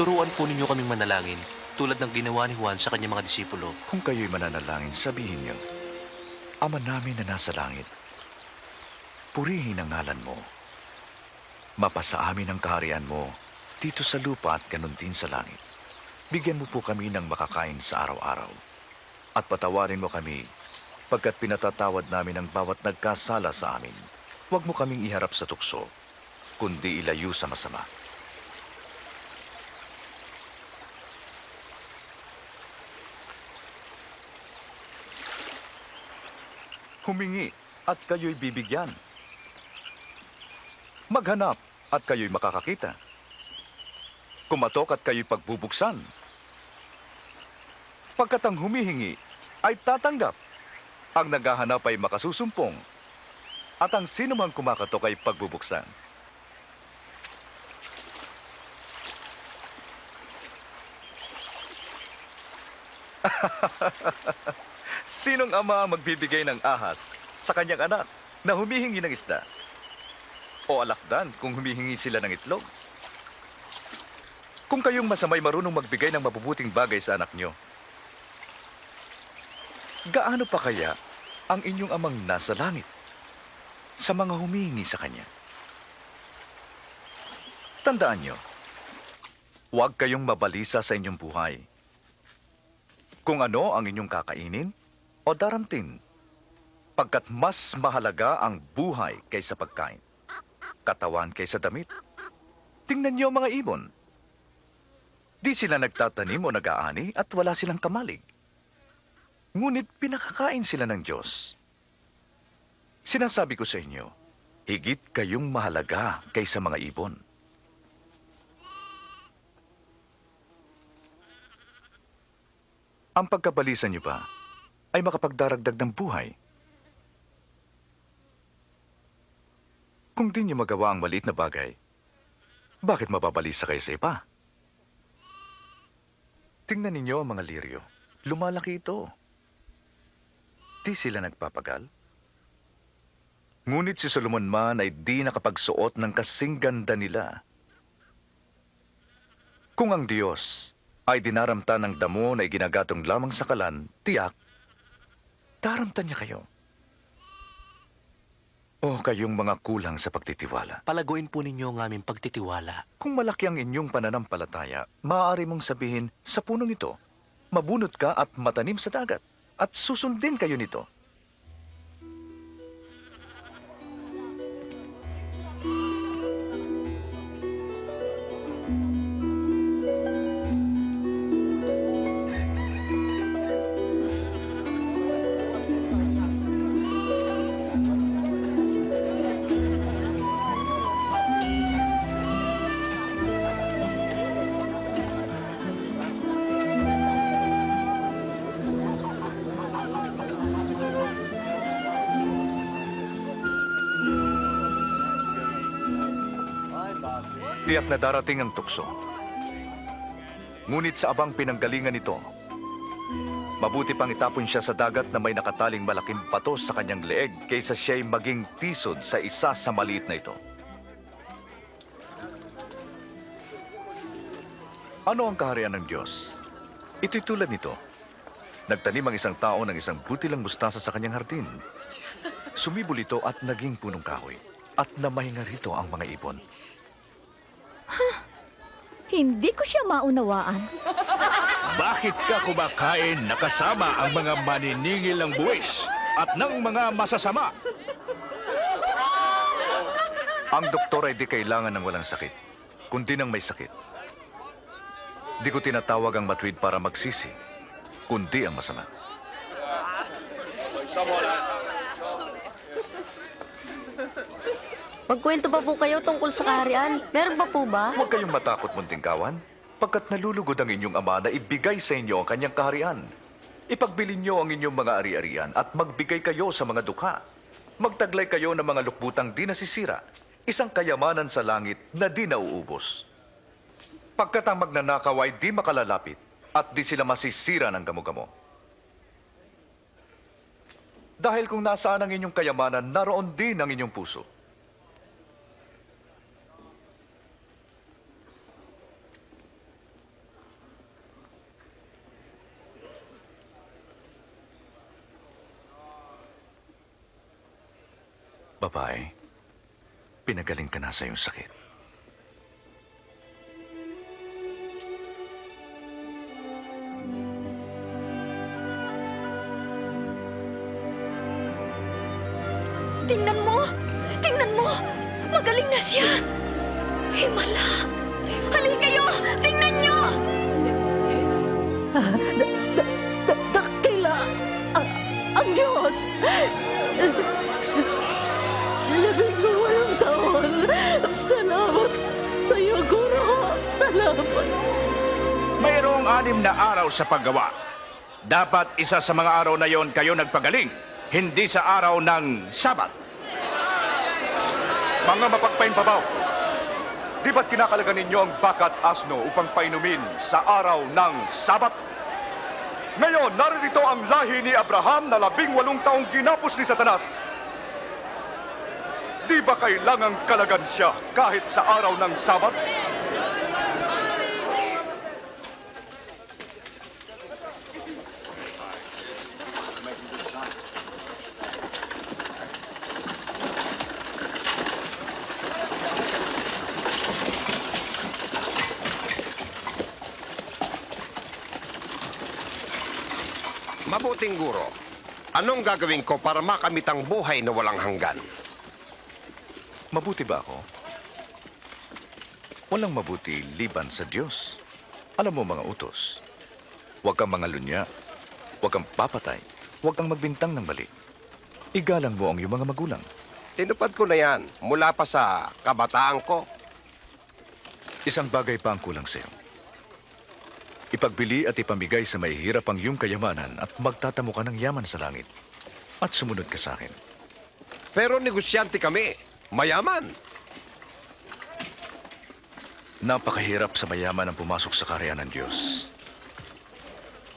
Turuan po ninyo kaming manalangin tulad ng ginawa ni Juan sa kanyang mga disipulo. Kung kayo'y mananalangin, sabihin niyo, Ama namin na nasa langit, purihin ang ngalan mo. Mapasa amin ang kaharian mo dito sa lupa at ganun din sa langit. Bigyan mo po kami ng makakain sa araw-araw. At patawarin mo kami pagkat pinatatawad namin ang bawat nagkasala sa amin. Huwag mo kaming iharap sa tukso, kundi ilayo sa masama. Humingi at kayo'y bibigyan. Maghanap at kayo'y makakakita. Kumatok at kayo'y pagbubuksan. Pagkat ang humihingi ay tatanggap. Ang naghahanap ay makasusumpong. At ang sino mang kumakatok ay pagbubuksan. Sinong ama ang magbibigay ng ahas sa kanyang anak na humihingi ng isda? O alakdan kung humihingi sila ng itlog? Kung kayong masamay marunong magbigay ng mabubuting bagay sa anak nyo, gaano pa kaya ang inyong amang nasa langit sa mga humihingi sa kanya? Tandaan nyo, huwag kayong mabalisa sa inyong buhay. Kung ano ang inyong kakainin o daramtin, pagkat mas mahalaga ang buhay kaysa pagkain, katawan kaysa damit. Tingnan niyo mga ibon. Di sila nagtatanim o nag-aani at wala silang kamalig. Ngunit pinakakain sila ng Diyos. Sinasabi ko sa inyo, higit kayong mahalaga kaysa mga ibon. Ang pagkabalisan niyo ba ay makapagdaragdag ng buhay? Kung di niyo magawa ang maliit na bagay, bakit mababalisa kayo sa iba? Tingnan ninyo ang mga liryo. Lumalaki ito. Di sila nagpapagal. Ngunit si Solomon man ay di nakapagsuot ng kasing ganda nila. Kung ang Diyos ay dinaramta ng damo na iginagatong lamang sa kalan, tiyak, daramtan niya kayo. O kayong mga kulang sa pagtitiwala. Palaguin po ninyo ang aming pagtitiwala. Kung malaki ang inyong pananampalataya, maaari mong sabihin sa punong ito, mabunot ka at matanim sa dagat, at susundin kayo nito. Tiyak na darating ang tukso. Ngunit sa abang pinanggalingan nito, mabuti pang itapon siya sa dagat na may nakataling malaking bato sa kanyang leeg kaysa siya'y maging tisod sa isa sa maliit na ito. Ano ang kaharian ng Diyos? Ito'y tulad nito. Nagtanim ang isang tao ng isang butilang mustasa sa kanyang hardin. Sumibol ito at naging punong kahoy. At namahinga rito ang mga ibon. Hindi ko siya maunawaan. Bakit ka kumakain na kasama ang mga maniningil ng buwis at ng mga masasama? Ang doktor ay di kailangan ng walang sakit, kundi ng may sakit. Di ko tinatawag ang matuwid para magsisi, kundi ang masama. Magkwento pa po kayo tungkol sa kaharian. Meron pa po ba? Huwag kayong matakot, munting kawan, pagkat nalulugod ang inyong ama na ibigay sa inyo ang kanyang kaharian. Ipagbili niyo ang inyong mga ari-arian at magbigay kayo sa mga dukha. Magtaglay kayo ng mga lukbutang di nasisira, isang kayamanan sa langit na di nauubos. Pagkat ang magnanakaw ay di makalalapit at di sila masisira ng gamo-gamo. Dahil kung nasaan ang inyong kayamanan, naroon din ang inyong puso. Pinagaling ka na sa iyong sakit. Tingnan mo! Tingnan mo! Magaling na siya! Himala! Halika kayo! Tingnan niyo! Dakila ang, ang Diyos. Salamat sa iyo, Guro. Salamat. Mayroong anim na araw sa paggawa. Dapat isa sa mga araw na yon kayo nagpagaling, hindi sa araw ng Sabat. Mga mapagpain babaw, di ba't kinakalagan ninyo ang bakat asno upang painumin sa araw ng Sabat? Ngayon, naririto ang lahi ni Abraham na labing walong taong ginapos ni Satanas. Di ba kailangang kalagan siya kahit sa araw ng Sabat? Mabuting guro, anong gagawin ko para makamit ang buhay na walang hanggan? Mabuti ba ako? Walang mabuti liban sa Diyos. Alam mo mga utos, huwag kang mga lunya, huwag kang papatay, huwag kang magbintang ng mali. Igalang mo ang iyong mga magulang. Tinupad ko na yan mula pa sa kabataan ko. Isang bagay pa ang kulang sa'yo. Ipagbili at ipamigay sa mahihirap ang iyong kayamanan at magtatamo ka ng yaman sa langit. At sumunod ka sa akin. Pero negosyante kami, mayaman. Napakahirap sa mayaman ang pumasok sa karyan ng Diyos.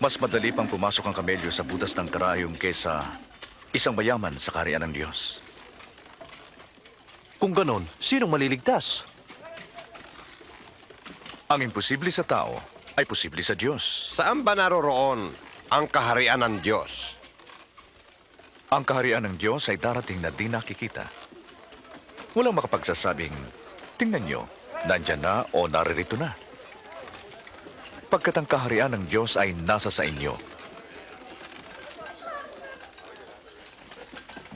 Mas madali pang pumasok ang kamelyo sa butas ng karayom kaysa isang mayaman sa karyan ng Diyos. Kung ganon, sinong maliligtas? Ang imposible sa tao ay posible sa Diyos. Saan ba naroroon ang kaharian ng Diyos? Ang kaharian ng Diyos ay darating na di nakikita. Walang makapagsasabing, tingnan nyo, nandyan na o naririto na. Pagkat ang kaharian ng Diyos ay nasa sa inyo.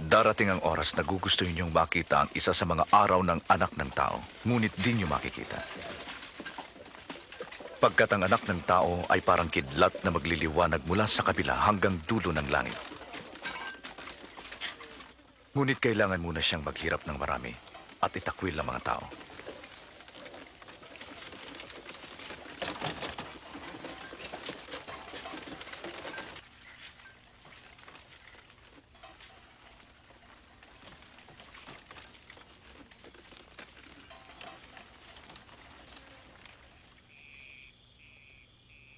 Darating ang oras na gugusto ninyong makita ang isa sa mga araw ng anak ng tao, ngunit di nyo makikita. Pagkat ang anak ng tao ay parang kidlat na magliliwanag mula sa kabila hanggang dulo ng langit. Ngunit kailangan muna siyang maghirap ng marami at itakwil ang mga tao.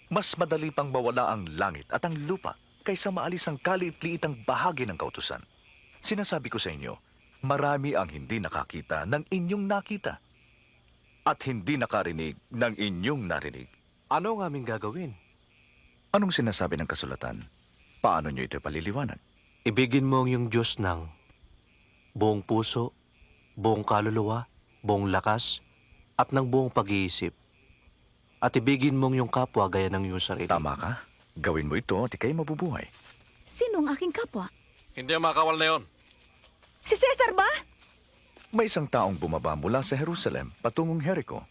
Mas madali pang mawala ang langit at ang lupa kaysa maalis ang kaliit-liitang bahagi ng kautusan. Sinasabi ko sa inyo, marami ang hindi nakakita ng inyong nakita at hindi nakarinig ng inyong narinig. Ano ang aming gagawin? Anong sinasabi ng kasulatan? Paano nyo ito paliliwanag? Ibigin mo ang iyong Diyos ng buong puso, buong kaluluwa, buong lakas, at ng buong pag-iisip. At ibigin mo ang iyong kapwa gaya ng iyong sarili. Tama ka? Gawin mo ito at ikay mabubuhay. Sino ang aking kapwa? Hindi ang makawal na yon. Si Cesar ba? May isang taong bumaba mula sa Jerusalem patungong Jericho.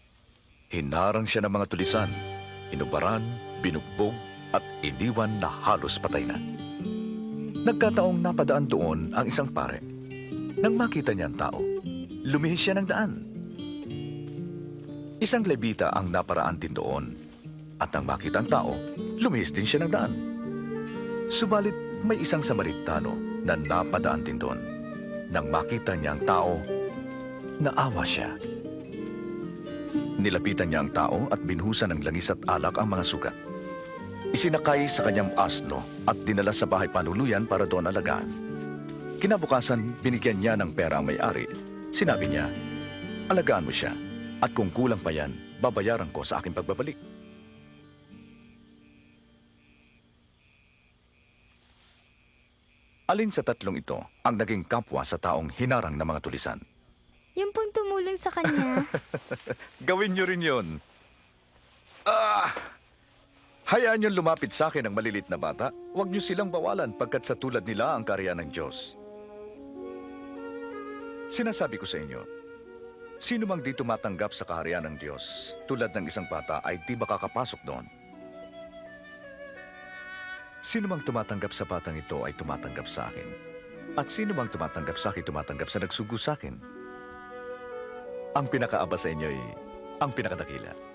Hinarang siya ng mga tulisan, inubaran, binugbog, at iniwan na halos patay na. Nagkataong napadaan doon ang isang pare. Nang makita niya ang tao, lumihis siya ng daan. Isang lebita ang naparaan din doon. At nang makita ang tao, lumihis din siya ng daan. Subalit may isang Samaritano na napadaan din doon. Nang makita niya ang tao, naawa siya. Nilapitan niya ang tao at binhusan ng langis at alak ang mga sugat. Isinakay sa kanyang asno at dinala sa bahay panuluyan para doon alagaan. Kinabukasan, binigyan niya ng pera ang may-ari. Sinabi niya, alagaan mo siya at kung kulang pa yan, babayaran ko sa aking pagbabalik. Alin sa tatlong ito ang naging kapwa sa taong hinarang ng mga tulisan? Yung pong tumulong sa kanya. Gawin niyo rin yun. Ah! Hayaan niyo lumapit sa akin ang malilit na bata. Huwag niyo silang bawalan pagkat sa tulad nila ang karya ng Diyos. Sinasabi ko sa inyo, sino mang di tumatanggap sa kaharian ng Diyos tulad ng isang bata ay di makakapasok doon. Sino mang tumatanggap sa batang ito ay tumatanggap sa akin. At sino mang tumatanggap sa akin, tumatanggap sa nagsugo sa akin. Ang pinakaaba sa inyo ay ang pinakadakila.